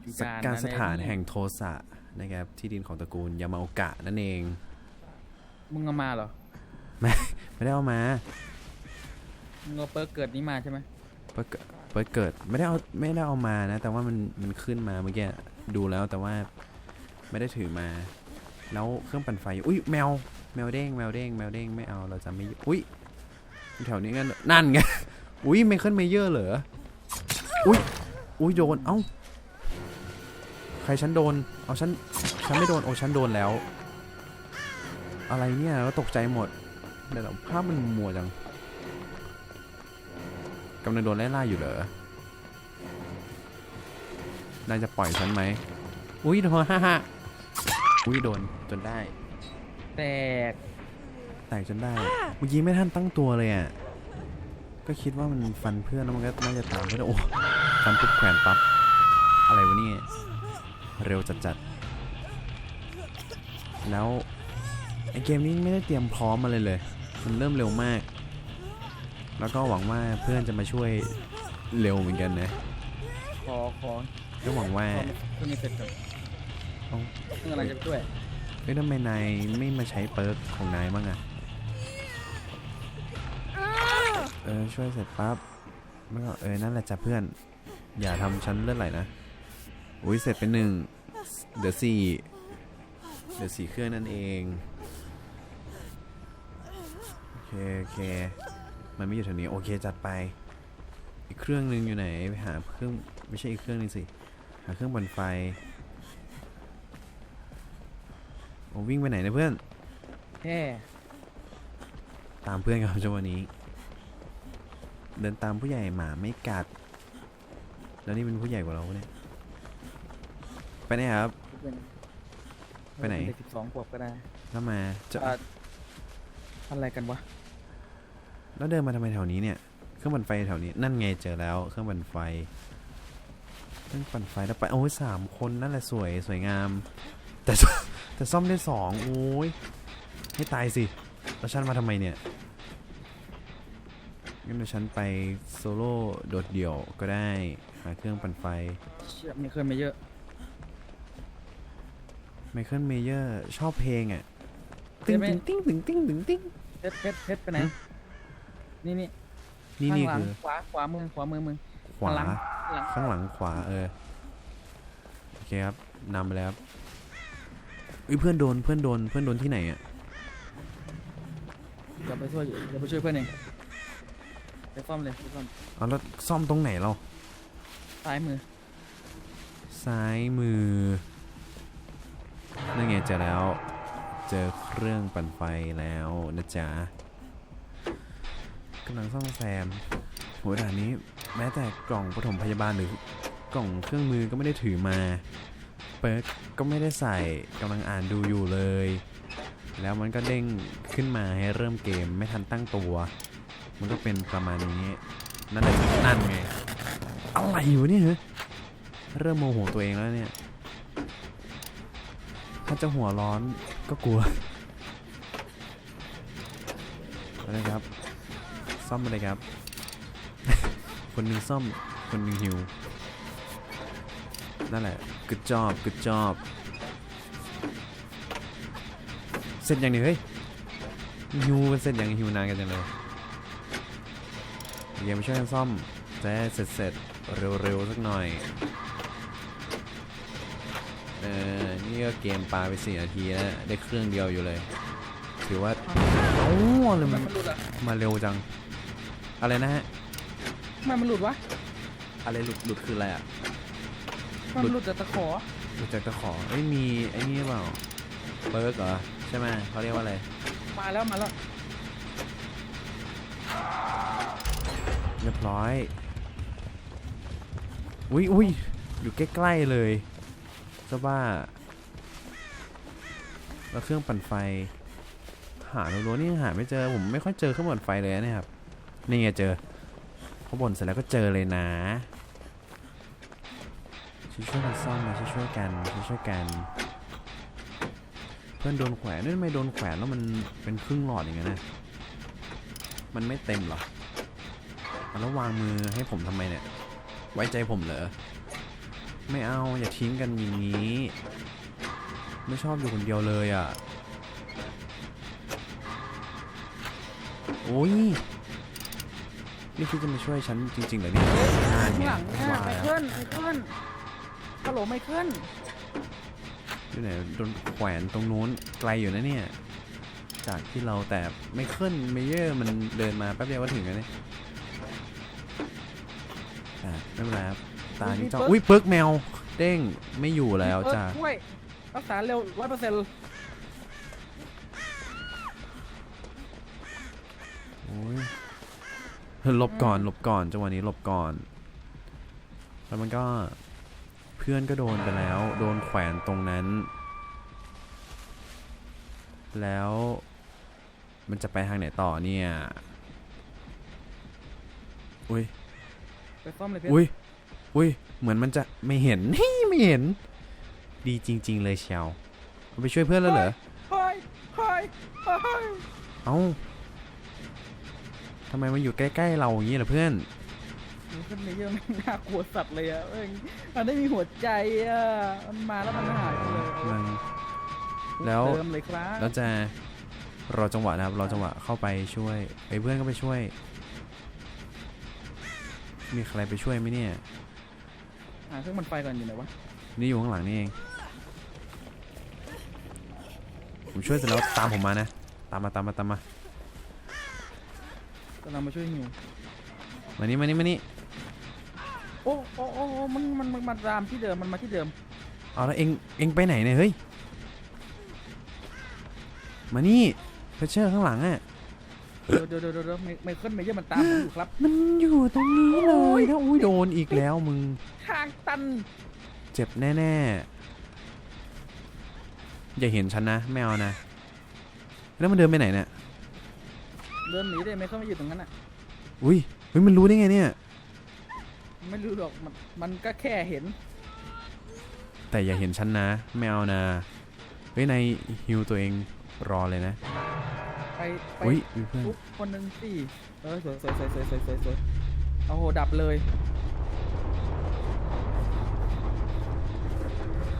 อยู่สักการการนะสถานเยแห่งโทสะนะครับ ที่ดินของตระกูลยามาโอกะนั่นเอง มึงเอามาเหรอ ไม่ได้เอามา มึงเอาเปิร์กเกิดนี้มาใช่ไหมเปิดเกิดเปิดเกิดไม่ได้เอาไม่ได้เอามานะ แต่ว่ามันมันขึ้นมาเมื่อกี้ดูแล้วแต่ว่าไม่ได้ถือมา แล้วเครื่องปั่นไฟอุ้ยแมวแมวเด้งแมวเด้งแมวเด้งไม่เอาเราจะไม่อุ้ยแถวนี้กันนั่นไงอุ้ยไมเคิลเมเยอร์เหรออุ้ยอุ้ยโดนเอ้าใครฉันโดน เอาฉัน ฉันไม่โดน โอ้ฉันโดนแล้ว อะไรเนี่ยแล้วตกใจหมดเดี๋ยวภาพมันมัวจังกำลังโดนไล่ล่าอยู่เหรอนายจะปล่อยฉันไหม อุ้ยโดนฮ่าฮ่าอุ้ยโดนจนได้ แตก แตกจนได้ เมื่อกี้ไม่ทันตั้งตัวเลยอะ ก็คิดว่ามันฟันเพื่อนแล้วมันก็น่าจะตามเพื่อนโอ้ฟันปุ๊บแขวนปั๊บ อะไรวะเนี่ย เร็วจัดๆ แล้วไอเกมนี้ไม่ได้เตรียมพร้อมมาเลยเลย มันเริ่มเร็วมาก แล้วก็หวังว่าเพื่อนจะมาช่วยเร็วเหมือนกันนะ ขอขอก็หวังว่าขอเพิ่งนี้เสร็จก่อนเอ้าเพิ่งอะไรจะช่วยเอ้ยทำไมนายไม่มาใช้เปิร์กของนายบ้างอะเออช่วยเสร็จปั๊บไม่ก็เออนั่นแหละจ้ะเพื่อน อย่าทำฉันเลือดไหลนะ อุ้ยเสร็จเป็นหนึ่งเดี๋ยวสี่เดี๋ยวสี่เครื่องนั่นเอง โอเค โอเค มันไม่อยู่แถวนี้ โอเคจัดไป อีกเครื่องหนึ่งอยู่ไหน ไปหาเครื่อง ไม่ใช่อีกเครื่องหนึงสิ หาเครื่องบนไฟโอ้วิ่งไปไหนนะเพื่อนแค่ตามเพื่อนครับจังหวะนี้ เดินตามผู้ใหญ่หมาไม่กัด แล้วนี่เป็นผู้ใหญ่กว่าเราปะเนี่ย ไปไหนครับเป็นไปไหน เด็กสิบสองขวบก็ได้แล้วมาจะอะอะไรกันวะแล้วเดินมาทำไมแถวนี้เนี่ย เครื่องปั่นไฟแถวนี้ นั่นไงเจอแล้ว เครื่องปั่นไฟ เครื่องปั่นไฟแล้วไป โอ้ยสามคนนั่นแหละสวยสวยงาม แต่ แต่ซ่อมได้สองโอ้ยให้ตายสิ แล้วฉันมาทำไมเนี่ยงั้นเดี๋ยวฉันไปโซโล่โดดเดี่ยวก็ได้ หาเครื่องปั่นไฟ เชี่ยไม่เคยมาเยอะ ไมเคิลเมเยอร์ชอบเพลงอะติ้งเดี๋ยวไม่ติ้งติ้งติ้งติ้งติ้งเพชรเพชรเพชรไปไหนหึนี่นี่นี่นี่ข้างหลังคือขวาขวามือขวามือมึง ขวาหลัง หลังข้างหลังขวาเออโอเคครับนำไปแล้วครับอุ้ยเพื่อนโดนเพื่อนโดนเพื่อนโดนที่ไหนอะเดี๋ยวไปช่วยเดี๋ยวไปช่วยเพื่อนเองไปซ่อมเลยไปซ่อมเอาแล้วซ่อมตรงไหนเราซ้ายมือซ้ายมือนั่นไง เจอแล้ว เจอเครื่องปั่นไฟแล้วนะจ๊ะกำลังซ่อมแซมโหด่านนี้แม้แต่กล่องปฐมพยาบาลหรือกล่องเครื่องมือก็ไม่ได้ถือมาเปิร์กก็ไม่ได้ใส่กำลังอ่านดูอยู่เลย แล้วมันก็เด้งขึ้นมาให้เริ่มเกมไม่ทันตั้งตัว มันก็เป็นประมาณนี้นั่นแหละนั่นไงอะไรอยู่เนี่ยฮะเริ่มโมโหตัวเองแล้วเนี่ย ถ้าจะหัวร้อนก็กลัวอะไรครับ ซ่อมอะไรครับ คนหนึ่งซ่อม คนหนึ่งหิว นั่นแหละ good job good job เสร็จยังเนี่ยเฮ้ยหิวกันเสร็จยังหิวนานกันจังเลยเดี๋ยวมาช่วยกันซ่อมจะเสร็จเสร็จเร็วๆสักหน่อย เออ นี่ก็เกมปลาไปสี่นาทีแล้วได้เครื่องเดียวอยู่เลย ถือว่าเอ้าอะไรทำไมมันมันหลุดอะมาเร็วจัง อะไรนะฮะทำไมมันหลุดวะ อะไรหลุดหลุดคืออะไรอะ มันหลุดจากตะขอ หลุดจากตะขอเอ้ยมีไอ้นี่หรือเปล่าเบิร์กเหรอ ใช่ไหมเขาเรียกว่าอะไร มาแล้วมาแล้วเรียบร้อย อุ้ยอุ้ยอยู่ใกล้ ๆ เลย จะบ้า แล้วเครื่องปั่นไฟ หาโน้นี่หาไม่เจอ ผมไม่ค่อยเจอเครื่องปั่นไฟเลยนะครับ นี่ไงเจอพอบนเสร็จแล้วก็เจอเลยนะ ช่วยช่วยกันซ่อมนะช่วยช่วยกันช่วยช่วยกัน เพื่อนโดนแขวนนี่ทำไมโดนแขวนแล้วมันเป็นครึ่งหลอดอย่างนั้นนะ มันไม่เต็มหรอแล้ววางมือให้ผมทำไมเนี่ย ไว้ใจผมเหรอ ไม่เอาอย่าทิ้งกันอย่างนี้ ไม่ชอบอยู่คนเดียวเลยอะ โอ้ยนี่คิดจะมาช่วยฉันจริงๆเหรอเนี่ยน่าข้างเนี่หยลังเนี่ยว่าไมแล้วเคิลไมเคิลฮัลโหลไมเคิลอยู่ไหนโดนแขวนตรงนู้นไกลอยู่นะเนี่ย จากที่เราแต่ไม่ขึ้นเมเยอร์มันเดินมาแป๊บเดียวก็ถึงแล้วเนี่ยอะไม่เป็นไรครับ ตานี้จ้องอุ้ยเปิกแมว เด้งไม่อยู่แล้วจ้าช่วยรักษาเร็วร้อยเปอร์เซ็นต์โอ้ยหลบก่อนหลบก่อนจังหวะนี้หลบก่อน แล้วมันก็เพื่อนก็โดนไปแล้ว โดนแขวนตรงนั้น แล้วมันจะไปทางไหนต่อเนี่ย อุ้ย ไปซ่อมเลยเพชรอุ้ย อุ้ย เหมือนมันจะไม่เห็นไม่เห็น ดีจริง ๆ เลยเชียวเอาไปช่วยเพื่อนแล้วเหรอ เฮ้ยเฮ้ยเฮ้ยเอ้าทำไมมันอยู่ใกล้ ๆ เราอย่างนี้ล่ะเพื่อนไมเคิลเมเยอร์ไม่งน่ากลัวสัตว์เลยอะเอ้ยมันไม่มีหัวใจอะมันมาแล้วมันหายไปเลยมันแล้วเติมเลยครับแล้วจะรอจังหวะนะครับรอจังหวะเข้าไปช่วยไอ้เพื่อนก็ไปช่วย มีใครไปช่วยไหมเนี่ย หาเครื่องมันไฟก่อนอยู่ไหนวะนี่อยู่ข้างหลังนี่เอง ผมช่วยเสร็จแล้วตามผมมานะ ตามมาตามมาตามมากำลังมาช่วยหิวมานี่มานี่มานี่โอ้โอ้โอ้โอ้มันมันมันมาตามที่เดิมมันมาที่เดิมเอาแล้วเองเองไปไหนเนี่ยเฮ้ย มานี่เพชเชอร์ข้างหลังอะ เดี๋ยวเดี๋ยวเดี๋ยวเดี๋ยวไมไมเคิลเมเยอร์มันตามผมอยู่ครับ มันอยู่ตรงนี้เลยนะอุ้ยโดนอีกแล้วมึง ทางตัน เจ็บแน่ๆ อย่าเห็นฉันนะไม่เอานะ แล้วมันเดินไปไหนเนี่ย เดินหนีได้ไมเคิลไม่อยู่ตรงนั้นอะ อุ้ยเฮ้ยมันรู้ได้ไงเนี่ย ไม่รู้หรอกมันมันก็แค่เห็น แต่อย่าเห็นฉันนะไม่เอานะ เฮ้ยในายฮิวตัวเองรอเลยนะ ไปไปอุ้ยมีเพื่อนทุบคนหนึ่งสิเออสวยสวยสวยสวยสวยสวยสวยเอาโหดับเลย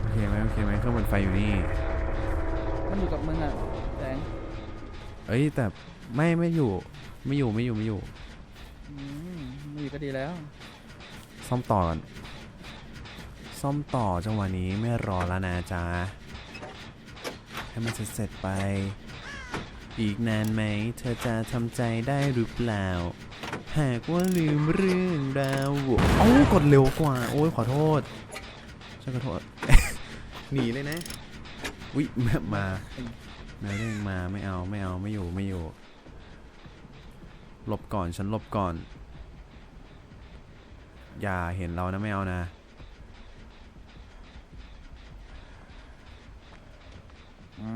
โอเคไหมโอเคไหมเครื่องมันไฟอยู่นี่มันอยู่กับมึงอะแสงเอ้ยแต่ไม่ไม่อยู่ไม่อยู่ไม่อยู่ไม่อยู่ อืมมึงอยู่ก็ดีแล้ว ซ่อมต่อก่อนซ่อมต่อจังหวะนี้ไม่รอแล้วนะจ๊ะให้มันเสร็จๆไป อีกนานไหม เธอจะทำใจได้หรือเปล่า หากว่าลืมเรื่องราวเอ้กดเร็วกว่า โอ้ยขอโทษฉันขอโทษ หนีเลยนะวิม่มาแมวเร่งมาไม่เอาไม่เอาไม่อยู่ไม่อยู่ หลบก่อนฉันหลบก่อน อย่าเห็นเรานะไม่เอานะ อื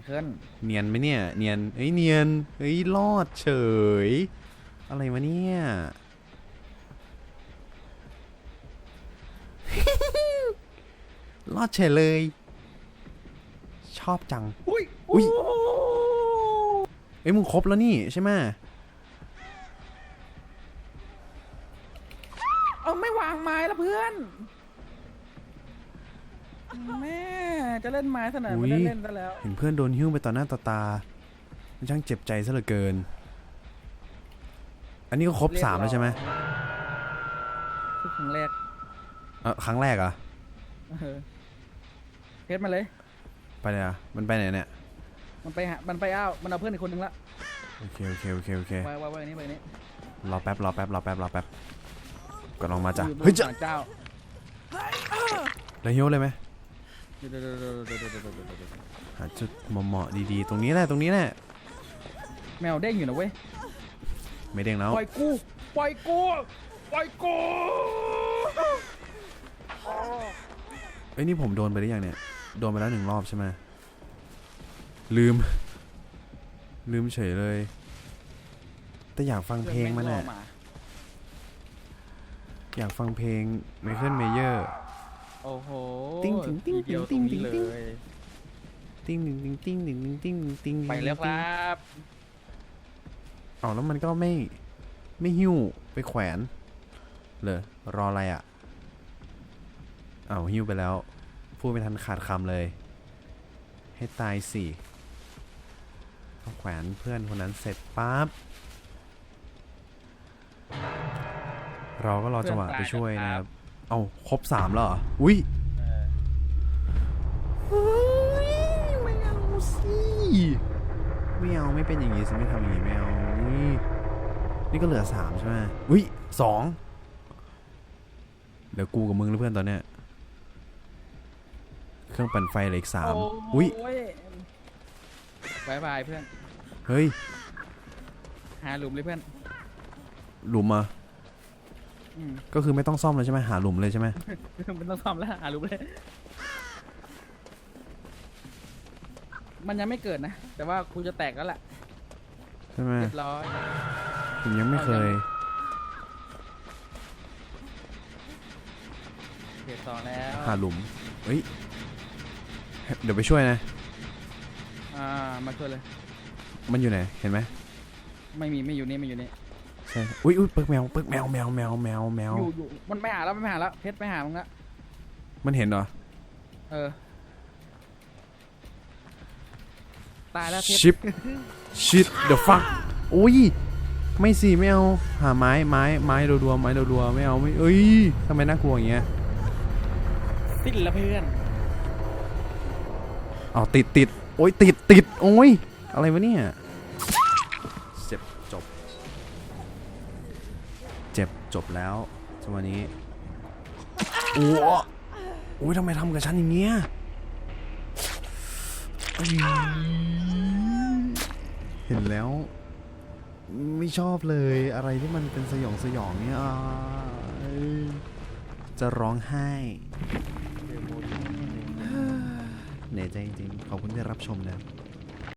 มไมเคิลเนียนไหมเนี่ย เนียนเฮ้ยเนียนเฮ้ยรอดเฉย อะไรวะเนี่ยรอดเฉยเลย ชอบจัง อุ้ยอุ๊ยเอ้ยมึงครบแล้วนี่ใช่ไหมเอาไม่วางไม้แล้วเพื่อน แม่จะเล่นไม้สนานไม่ได้เล่นซะแล้ว เห็นเพื่อนโดนหิ้วไปต่อหน้าต่อตามันช่างเจ็บใจซะเหลือเกิน อันนี้ก็ครบสามแล้วใช่ไหมคือครั้งแรกเออครั้งแรกเหรอเออเพชรมาเลย ไปเลยอะมันไปไหนเนี่ย มันไปหามันไปอ้าวมันเอาเพื่อนอีกคนนึงละโอเคโอเคโอเคโอเค ไว้ไว้ไว้นี่ไว้นี่รอแป๊บรอแป๊บรอแป๊บรอแป๊บก็ลองมาจ้ะ อยู่บนเฮ้ยจะศาลเจ้า แล้วหิ้วเลยไหม เดี๋ยวเดี๋ยวเดี๋ยวเดี๋ยวเดี๋ยวเดี๋ยวเดี๋ยวเดี๋ยวหาจุดเหมาะๆดีๆ ตรงนี้แหละตรงนี้แหละแมวเด้งอยู่นะเว้ย ไม่เด้งแล้วปล่อยกู ปล่อยกู ปล่อยกู เอ้ยนี่ผมโดนไปหรือยังเนี่ยโดนไปแล้วหนึ่งรอบใช่ไหมลืม ลืมเฉยเลย แต่อยากฟังเพลงมันอะอะอยากฟังเพลงไม เคิลเมเยอร์โอ้โหติ้งติ้งติ้ง ทีเดียวติ้งตรติ้งนี้ติ้งเลยติ้งหนึ่งติ้งติ้งหนึ่งติ้งติ้งติ้งไปแล้วครับเอาแล้วมันก็ไม่ไม่หิ้วไปแขวนเลยรออะไรอะอ้าวหิ้วไปแล้ว พูดไม่ทันขาดคำเลย ให้ตายสิพอแขวนเพื่อนคนนั้นเสร็จปั๊บเราก็รอจังหวะไปช่วยนะครับ เอาครบสามแล้วเหรอ อุ้ยเออเฮ้ยไม่เอาสิไม่เอาไม่เป็นอย่างนี้สิไม่ทำอย่างนี้ไม่เอาอุ๊ยนี่ก็เหลือสามใช่ไหมอุ้ยสองเหลือกูกับมึงแล้วเพื่อนตอนเนี้ยเครื่องปั่นไฟเหลืออีกสามอุ้ยโอ้ยบายบายเพื่อน เฮ้ย หาหลุมเลยเพื่อน หลุมอะ อืมก็คือไม่ต้องซ่อมเลยใช่ไหมหาหลุมเลยใช่ไหมมันต้องทำแล้วหาหลุมเลย มันยังไม่เกิดนะ แต่ว่ากูจะแตกแล้วแหละใช่ไหมเรียบร้อย ผมยังไม่เคย เกรดสองแล้วหาหลุมเฮ้ยเดี๋ยวไปช่วยนะ อ่ามาช่วยเลย มันอยู่ไหนเห็นไหมไม่มีไม่อยู่นี่ไม่อยู่นี่ ใช่อุ้ยอุ้ยเปิกแมวเปิกแมวแมวแมวแมวแมวอยู่อยู่มันไม่หาแล้วมันไม่หาแล้วเพชรไม่หามึงละมันเห็นเหรอเออตายแล้วเพชรชิปชิด the fuck อุ้ยไม่สิไม่เอาหาไม้ไม้ไม้รัวๆไม้รัวๆไม่เอาไม่เอ้ยทำไมน่ากลัวอย่างเงี้ยสิ้นแล้วเพื่อนเอาติดติดโอ้ยติดติดโอ้ยอะไรวะเนี่ย จบแล้วจังหวะนี้โอ้โอ้ยทำไมทำกับฉันอย่างเงี้ยเห็นแล้ว ไม่ชอบเลยอะไรที่มันเป็นสยองสยองเนี่ยจะร้องไห้เหนื่อยใจจริงๆขอบคุณที่รับชมนะ